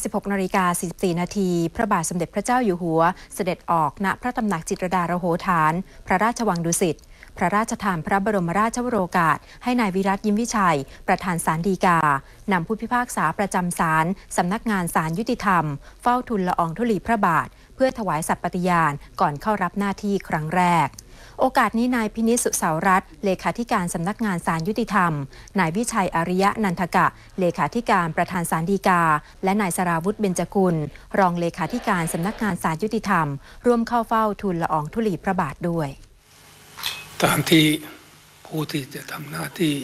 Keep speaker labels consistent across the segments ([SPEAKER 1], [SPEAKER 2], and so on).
[SPEAKER 1] 16นาฬิกา44นาทีพระบาทสมเด็จพระเจ้าอยู่หัว เสด็จออกณพระตำหนักจิตรดาระโหฐาน พระราชวังดุสิตพระราชทานพระบรมราชวโรกาส ให้นายวิรัตยิ้มวิชัย ประธานศาลฎีกา นำผู้พิพากษาประจำศาลสำนักงานศาลยุติธรรม เฝ้าทุนละอองธุลีพระบาท เพื่อถวายสัตย์ปฏิญาณก่อนเข้ารับหน้าที่ครั้งแรก โอกาสนี้นายพินิสุสารัตน์เลขาธิการสำนักงานศาลยุติธรรม นายวิชัยอริยะนันทกะ เลขาธิการประธานศาลฎีกา และนายสราวุธเบญจกุล รองเลขาธิการสำนักงานศาลยุติธรรม ร่วมเข้าเฝ้าทูลละอองธุลีพระบาทด้วย
[SPEAKER 2] ตามที่ผู้ที่จะทำหน้าที่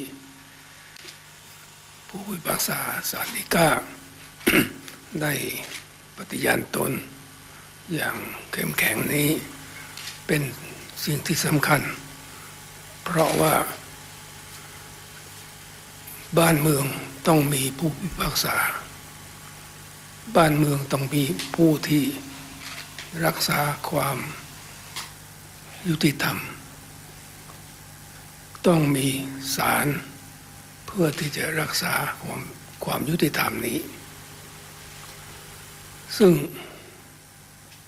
[SPEAKER 2] ผู้พิพากษาศาลฎีกาได้ปฏิญาณตน อย่างเข้มแข็งนี้เป็น สิ่งที่สำคัญ เพราะว่า บ้านเมืองต้องมีผู้พิพากษา บ้านเมืองต้องมีผู้ที่รักษาความยุติธรรม ต้องมีศาลเพื่อที่จะรักษาความความยุติธรรมนี้ ซึ่ง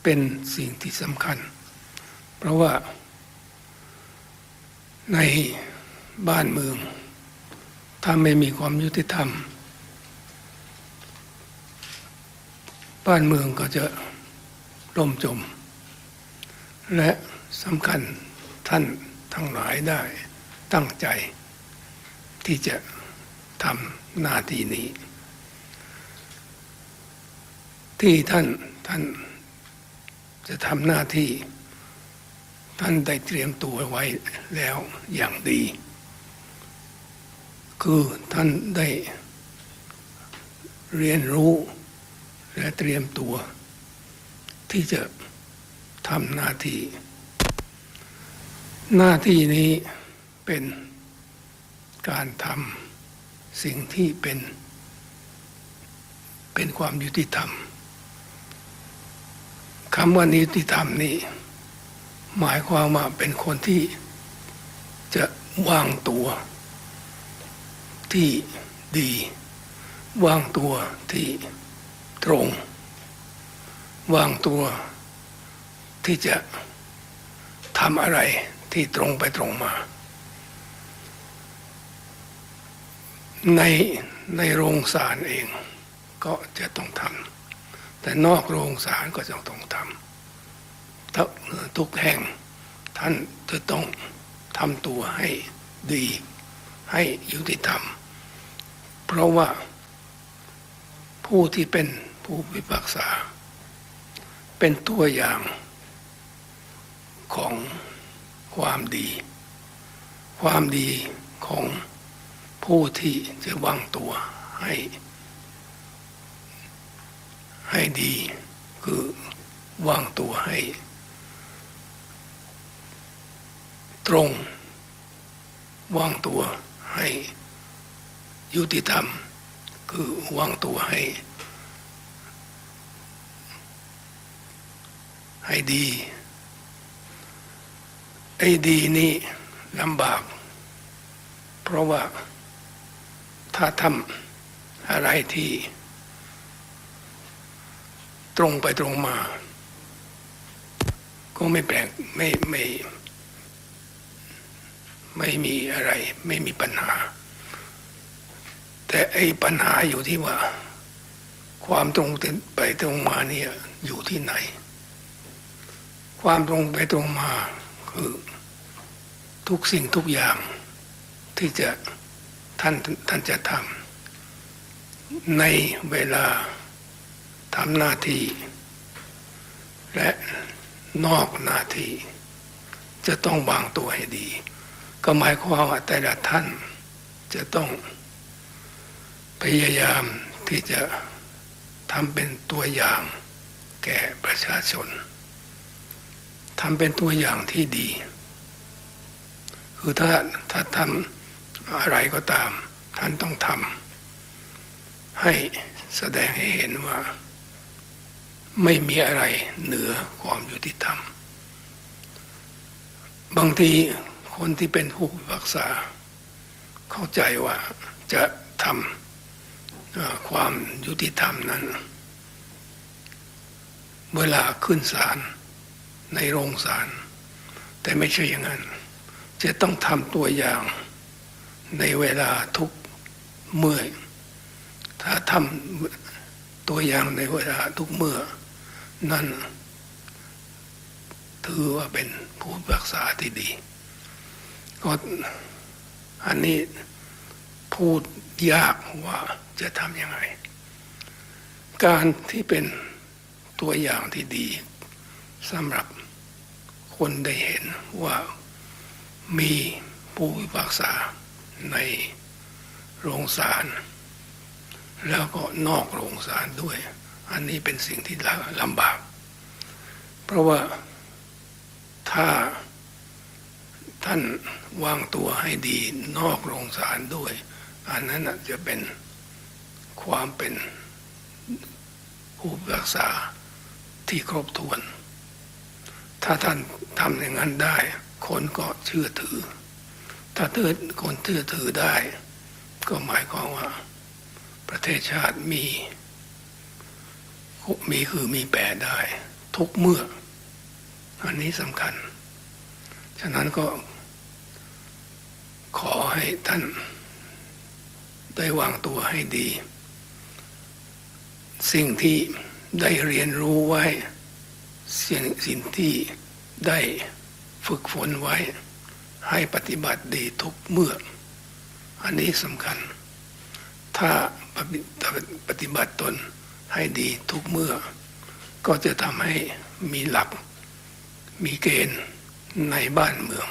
[SPEAKER 2] เป็นสิ่งที่สำคัญ เพราะว่า ในบ้านเมือง ถ้าไม่มีความยุติธรรม บ้านเมืองก็จะล่มจม และสำคัญท่านทั้งหลายได้ตั้งใจ ที่จะทำหน้าที่นี้ ที่ท่านท่านจะทำหน้าที่ ท่านได้เตรียมตัวไว้แล้วอย่างดี คือท่านได้เรียนรู้และเตรียมตัว ที่จะทำหน้าที่ หน้าที่นี้เป็นการทำสิ่งที่เป็น เป็นความยุติธรรมคำว่ายุติธรรมนี้ หมายความว่าเป็นคนที่จะวางตัวที่ดี วางตัวที่ตรง วางตัวที่จะทำอะไรที่ตรงไปตรงมา ในในโรงศาลเองก็จะต้องทำแต่นอกโรงศาลก็จะต้องทำ ทุกแห่ง ท่านจะต้องทำตัวให้ดีให้ยุติธรรม เพราะว่าผู้ที่เป็นผู้พิพากษา เป็นตัวอย่างของความดี ความดีของผู้ที่จะวางตัวให้ ให้ดี คือวางตัวให้ ตรงวางตัวให้ยุติธรรม คือวางตัวให้ ให้ดีไอ้ดีนี่ลำบาก เพราะว่าถ้าทำอะไรที่ ตรงไปตรงมา ก็ไม่แปลกไม่ไม่ ไม่มีอะไรไม่มีปัญหา แต่ไอ้ปัญหาอยู่ที่ว่า ความตรงไปตรงมาเนี่ยอยู่ที่ไหน ความตรงไปตรงมาคือทุกสิ่งทุกอย่าง ที่จะท่านท่านจะทำในเวลาทำหน้าที่ และนอกหน้าที่จะต้องวางตัวให้ดี ก็หมายความว่าแต่ละท่านจะต้องพยายามที่จะทำเป็นตัวอย่างแก่ประชาชนทำเป็นตัวอย่างที่ดี คือถ้าถ้าทำอะไรก็ตาม ท่านต้องทำให้แสดงให้เห็นว่า ไม่มีอะไรเหนือความยุติธรรม บางที คนที่เป็นผู้พิพากษา เข้าใจว่าจะทำความยุติธรรมนั้น เวลาขึ้นศาลในโรงศาลแต่ไม่ใช่อย่างนั้น จะต้องทำตัวอย่างในเวลาทุกเมื่อ ถ้าทำตัวอย่างในเวลาทุกเมื่อ นั่นถือว่าเป็นผู้รักษาที่ดี ก็อันนี้พูดยากว่าจะทำยังไง การที่เป็นตัวอย่างที่ดีสำหรับคนได้เห็นว่ามีผู้พิพากษาในโรงศาลแล้วก็นอกโรงศาลด้วย อันนี้เป็นสิ่งที่ลำบาก เพราะว่าถ้า ท่านวางตัวให้ดีนอกโรงศาลด้วย อันนั้นจะเป็นความเป็นผู้พิพากษาที่ครบถ้วน ถ้าท่านทำอย่างนั้นได้ คนก็เชื่อถือ ถ้าเตือคนเชื่อถือได้ ก็หมายความว่า ประเทศชาติมี มีคือมีแปรได้ ทุกเมื่อ อันนี้สำคัญ ฉะนั้นก็ ขอให้ท่านได้วางตัวให้ดี สิ่งที่ได้เรียนรู้ไว้ สิ่งสิ่งที่ได้ฝึกฝนไว้ ให้ปฏิบัติดีทุกเมื่อ อันนี้สำคัญ ถ้าปฏิบัติตนให้ดีทุกเมื่อ ก็จะทำให้มีหลัก มีเกณฑ์ในบ้านเมือง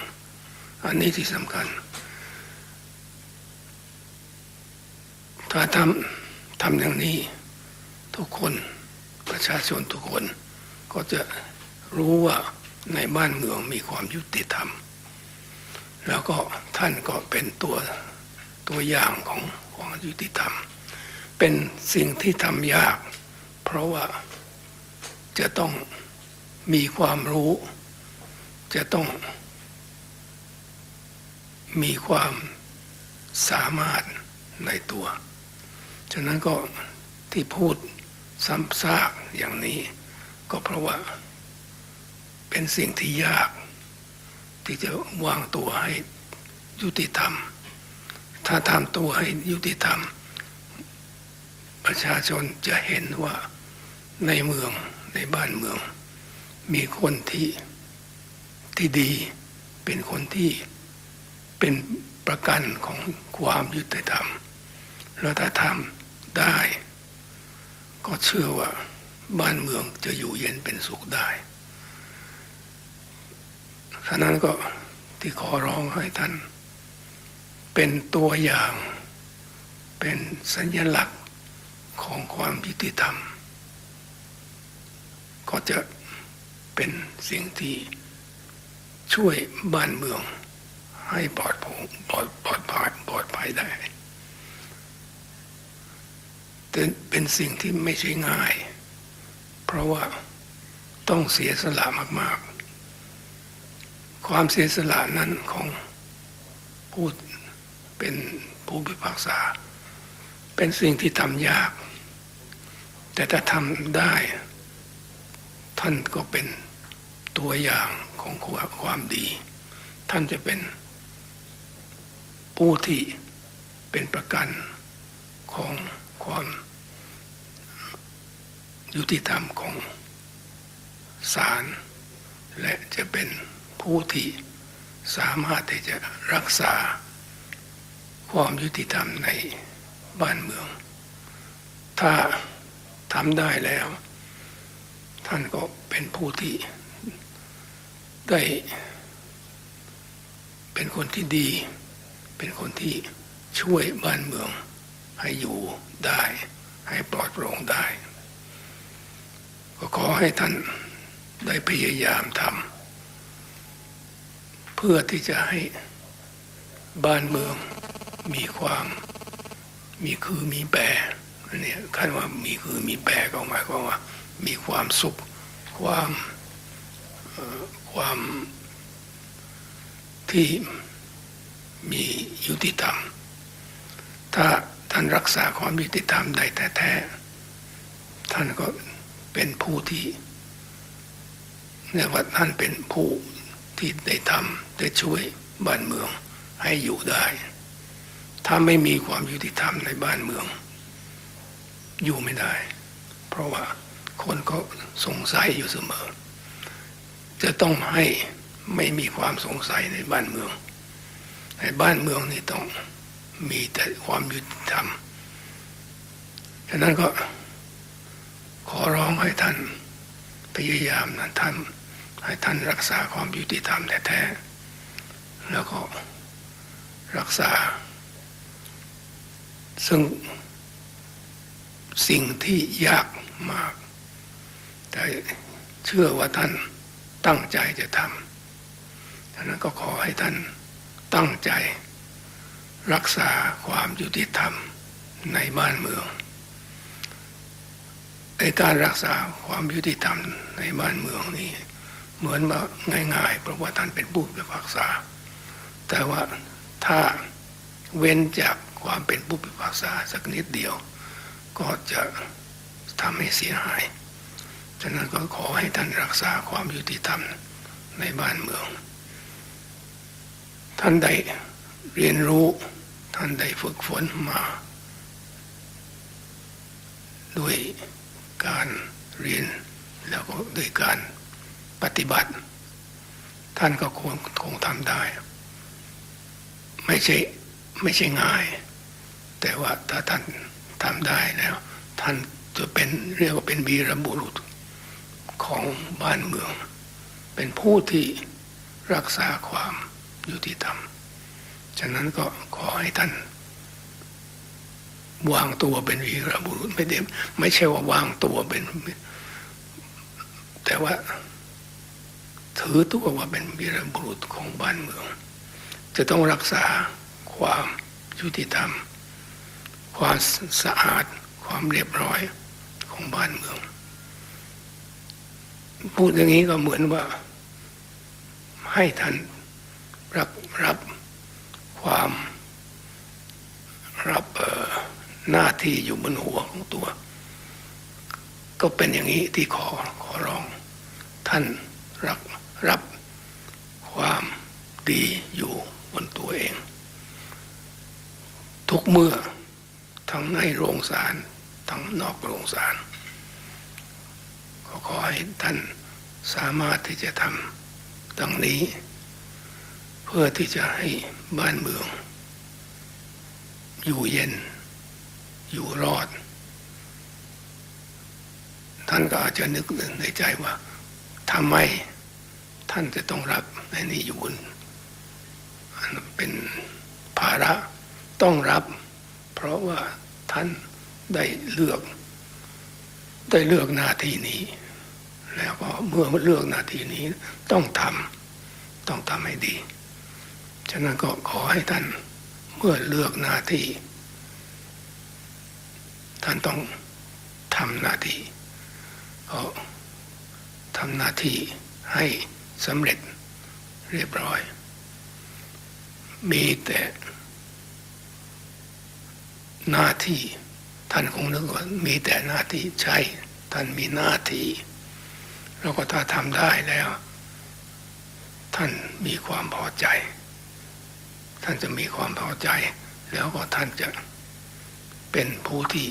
[SPEAKER 2] อันนี้ที่สำคัญ ถ้าทำทำอย่างนี้ทุกคนประชาชนทุกคน ก็จะรู้ว่าในบ้านเมืองมีความยุติธรรม แล้วก็ท่านก็เป็นตัวตัวอย่างของความยุติธรรม เป็นสิ่งที่ทำยาก เพราะว่าจะต้องมีความรู้ จะต้องมีความสามารถในตัว ฉะนั้นก็ที่พูดซ้ำซากอย่างนี้ ก็เพราะว่า เป็นสิ่งที่ยาก ที่จะวางตัวให้ยุติธรรม ถ้าทำตัวให้ยุติธรรม ประชาชนจะเห็นว่าในเมืองในบ้านเมือง มีคนที่ที่ดีเป็นคนที่เป็นประกันของความยุติธรรมแล้วถ้าทำ ได้ ก็เชื่อว่าบ้านเมืองจะอยู่เย็นเป็นสุขได้ฉะนั้นก็ที่ขอร้องให้ท่าน เป็นตัวอย่าง เป็นสัญลักษณ์ของความยุติธรรม ก็จะเป็นสิ่งที่ช่วยบ้านเมืองให้ปลอดภัยปลอดปลอดภัยปลอดภัยได้ เป็นสิ่งที่ไม่ใช่ง่าย เพราะว่าต้องเสียสละมาก ๆ ความเสียสละนั้นของผู้เป็นผู้พิพากษา เป็นสิ่งที่ทำยาก แต่ถ้าทำได้ ท่านก็เป็นตัวอย่างของความดี ท่านจะเป็นผู้ที่เป็นประกันของความ ยุติธรรมของศาลและจะเป็นผู้ที่สามารถที่จะรักษา ความยุติธรรมในบ้านเมือง ถ้าทำได้แล้ว ท่านก็เป็นผู้ที่ได้เป็นคนที่ดี เป็นคนที่ช่วยบ้านเมืองให้อยู่ได้ ให้ปลอดโปร่งได้ ก็ขอให้ท่านได้พยายามทำเพื่อที่จะให้บ้านเมืองมีความมีคือมีแปรเนี่ยคันว่ามีคือมีแปรก็หมายความว่า มีความสุข ความความที่มียุติธรรม ถ้าท่านรักษาความยุติธรรมได้แท้ๆท่านก็ เป็นผู้ที่เนี่ยว่าท่านเป็นผู้ที่ได้ทำได้ช่วยบ้านเมืองให้อยู่ได้ ถ้าไม่มีความยุติธรรมในบ้านเมือง อยู่ไม่ได้ เพราะว่าคนก็สงสัยอยู่เสมอ จะต้องให้ไม่มีความสงสัยในบ้านเมือง ในบ้านเมืองนี่ต้องมีแต่ความยุติธรรมฉะนั้นก็ ขอร้องให้ท่านพยายามนะท่านให้ท่านรักษาความยุติธรรมแท้ๆแล้วก็รักษา ซึ่งสิ่งที่ยากมาก แต่เชื่อว่าท่านตั้งใจจะทำฉะนั้นก็ขอให้ท่านตั้งใจ รักษาความยุติธรรมในบ้านเมือง ในการรักษาความยุติธรรมในบ้านเมืองนี้เหมือนว่าง่ายๆ เพราะว่าท่านเป็นผู้พิพากษา แต่ว่าถ้าเว้นจากความเป็นผู้พิพากษาสักนิดเดียว ก็จะทำให้เสียหาย ฉะนั้นก็ขอให้ท่านรักษาความยุติธรรมในบ้านเมือง ท่านได้เรียนรู้ท่านได้ฝึกฝนมา ด้วย การเรียนแล้วก็ด้วยการปฏิบัติ ท่านก็คงคงทำได้ ไม่ใช่ไม่ใช่ง่าย แต่ว่าถ้าท่านทำได้แล้ว ท่านจะเป็นเรียกว่าเป็นวีรบุรุษของบ้านเมือง เป็นผู้ที่รักษาความยุติธรรม ฉะนั้นก็ขอให้ท่าน วางตัวเป็นวีรบุรุษไม่ได้ไม่ใช่ว่าวางตัวเป็น แต่ว่า ถือตัวว่าเป็นวีรบุรุษของบ้านเมือง จะต้องรักษาความยุติธรรม ความสะอาด ความเรียบร้อยของบ้านเมือง พูดอย่างนี้ก็เหมือนว่า ให้ท่านรับรับความรับ หน้าที่อยู่บนหัวของตัว ก็เป็นอย่างนี้ที่ขอขอร้อง ท่านรับรับความดีอยู่บนตัวเอง ทุกเมื่อทั้งในโรงศาลทั้งนอกโรงศาลก็ขอให้ท่านสามารถที่จะทำดังนี้ เพื่อที่จะให้บ้านเมือง อยู่เย็น อยู่รอด ท่านก็อาจจะนึกในใจว่าทำไมท่านจะต้องรับในนี้อยู่บนอันเป็นภาระต้องรับ เพราะว่าท่านได้เลือก ได้เลือกหน้าที่นี้ แล้วก็เมื่อเลือกหน้าที่นี้ต้องทำต้องทำให้ดี ฉะนั้นก็ขอให้ท่านเมื่อเลือกหน้าที่ ท่านต้องทำหน้าที่ก็ทำหน้าที่ให้สำเร็จเรียบร้อย มีแต่หน้าที่ท่านคงนึกว่ามีแต่หน้าที่ใช่ท่านมีหน้าที่แล้วก็ถ้าทำได้แล้ว ท่านมีความพอใจ ท่านจะมีความพอใจ แล้วก็ท่านจะเป็นผู้ที่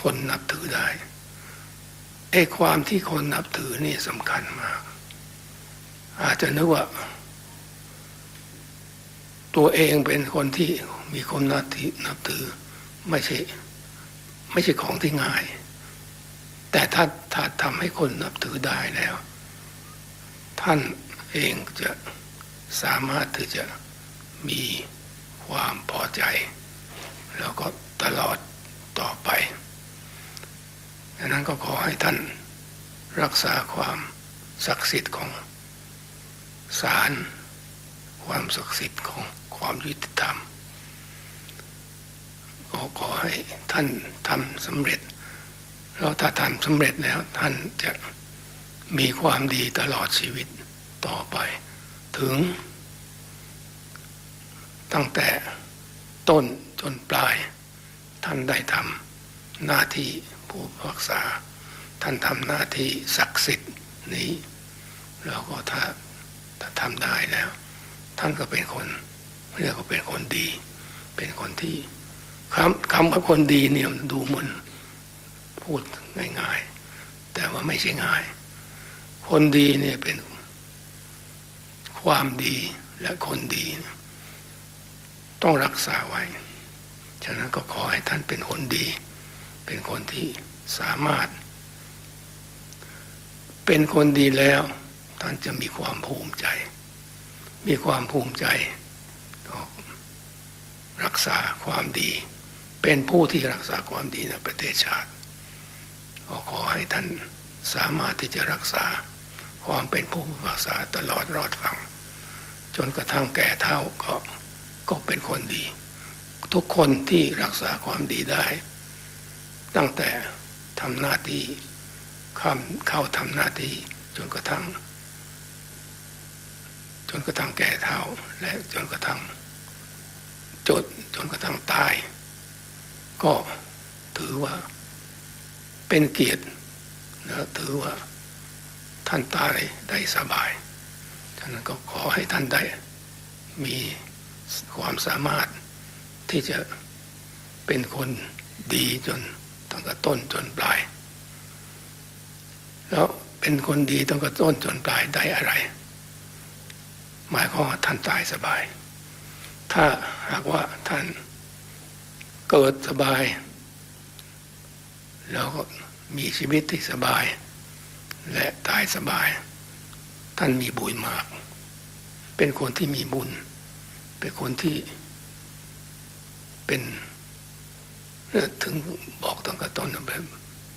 [SPEAKER 2] คนนับถือได้ไอ้ความที่คนนับถือนี่สำคัญมาก อาจจะนึกว่า ตัวเองเป็นคนที่มีคนนับถือนับถือ ไม่ใช่ ไม่ใช่ของที่ง่าย แต่ถ้าถ้าทำให้คนนับถือได้แล้ว ท่านเองจะสามารถที่จะมีความพอใจ แล้วก็ตลอด ดังนั้นก็ขอให้ท่านรักษาความศักดิ์สิทธิ์ของศาลความศักดิ์สิทธิ์ของความยุติธรรมก็ขอให้ท่านทำสำเร็จแล้วถ้าทำสำเร็จแล้วท่านจะมีความดีตลอดชีวิตต่อไป ถึง ตั้งแต่ต้นจนปลาย ท่านได้ทำหน้าที่ ผู้พักษา ท่านทำหน้าที่ศักดิ์สิทธิ์นี้แล้วก็ถ้าถ้าทำได้แล้ว ท่านก็เป็นคนเรียกว่าเป็นคนดี เป็นคนที่คำคำว่าคนดีเนี่ยดูมือนพูดง่ายๆ แต่ว่าไม่ใช่ง่าย คนดีเนี่ยเป็นความดีและคนดี ต้องรักษาไว้ ฉะนั้นก็ขอให้ท่านเป็นคนดี เป็นคนที่สามารถ เป็นคนดีแล้ว ท่านจะมีความภูมิใจ มีความภูมิใจก็รักษาความดี เป็นผู้ที่รักษาความดีในประเทศชาติก็ขอให้ท่านสามารถที่จะรักษาความเป็นผู้รักษาตลอดรอดฟัง จนกระทั่งแก่เท่าก็ก็เป็นคนดี ทุกคนที่รักษาความดีได้ ตั้งแต่ทำหน้าที่ข้ามเข้าทำหน้าที่จนกระทั่ง จนกระทั่งแก่เท่าและจนกระทั่งจดจนกระทั่งตาย ก็ถือว่าเป็นเกียรติและถือว่าท่านตายได้สบายฉะนั้นก็ขอให้ท่านได้มีความสามารถที่จะเป็นคนดีจน ตั้งแต่ต้นจนปลาย แล้วเป็นคนดีตั้งแต่ต้นจนปลายได้อะไร หมายความว่าท่านตายสบาย ถ้าหากว่าท่านเกิดสบาย แล้วก็มีชีวิตที่สบาย และตายสบาย ท่านมีบุญมาก เป็นคนที่มีบุญ เป็นคนที่เป็น ถึงบอกตั้งแต่ต้นแบบ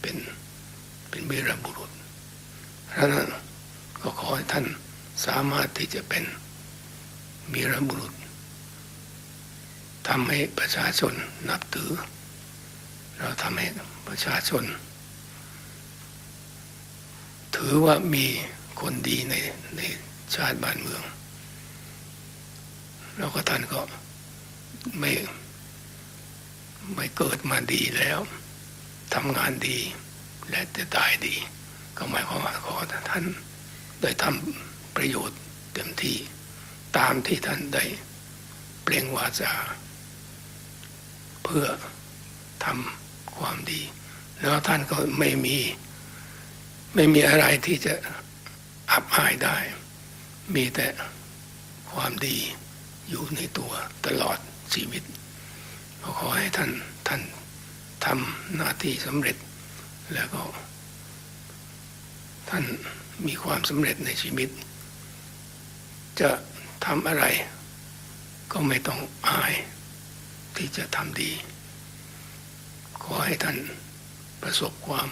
[SPEAKER 2] เป็นเป็นวีรบุรุษเพราะนั้นก็ขอให้ท่านสามารถที่จะเป็นวีรบุรุษทำให้ประชาชนนับถือ เราทำให้ประชาชน ถือว่ามีคนดีในในชาติบ้านเมือง แล้วก็ท่านก็ไม่ ไม่เกิดมาดีแล้วทำงานดี และจะตายดี ก็หมายความว่าขอท่านได้ทำประโยชน์เต็มที่ ตามที่ท่านได้เปล่งวาจาเพื่อทำความดี แล้วท่านก็ไม่มี ไม่มีอะไรที่จะอับอายได้ มีแต่ความดีอยู่ในตัวตลอดชีวิต ขอให้ท่านท่านทำหน้าที่สำเร็จ แล้วก็ ท่านมีความสำเร็จในชีวิต จะทำอะไร ก็ไม่ต้องอาย ที่จะทำดี ขอให้ท่านประสบความ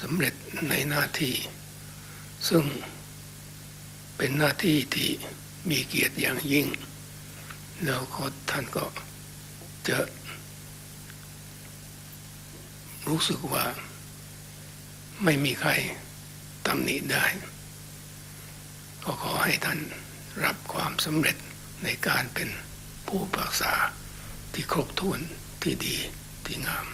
[SPEAKER 2] สำเร็จในหน้าที่ ซึ่งเป็นหน้าที่ที่มีเกียรติอย่างยิ่ง แล้วก็ท่านก็ จะรู้สึกว่าไม่มีใครตำหนิได้ ก็ขอให้ท่านรับความสำเร็จในการเป็นผู้ปรึกษาที่ครบถ้วนที่ดีที่งาม